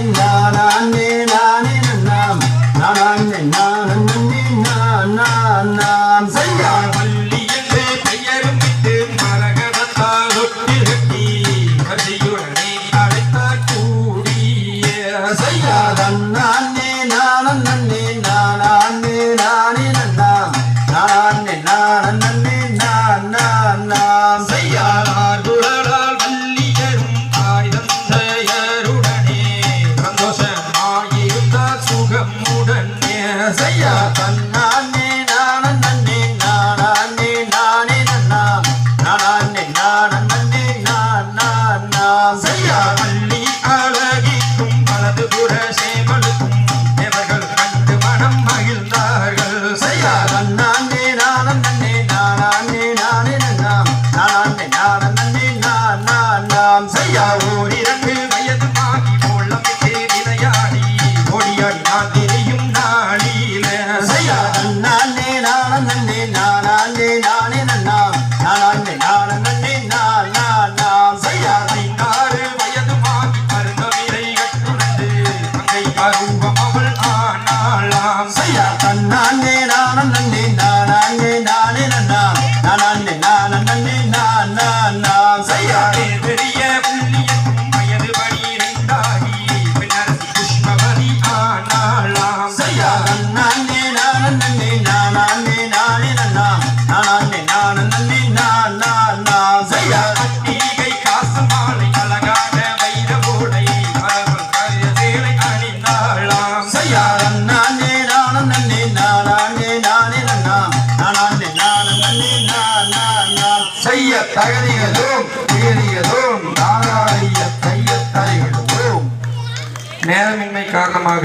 நானே நானே நானே நானே செய்யா பள்ளி அழகிக்கும் வலதுபுற சேவலுக்கும் இவர்கள் கண்டு மனம் மகிழ்ந்தார்கள்? செய்யாதா? கொள்ளலாம். ஐயா தன்னானே நானே நானே நானே நானே நானே நான் நான் நான் நான் தகதிகதும் தீயதிகதும் நாராயண தைய தரையிடுவோம். நேரமின்மை காரணமாக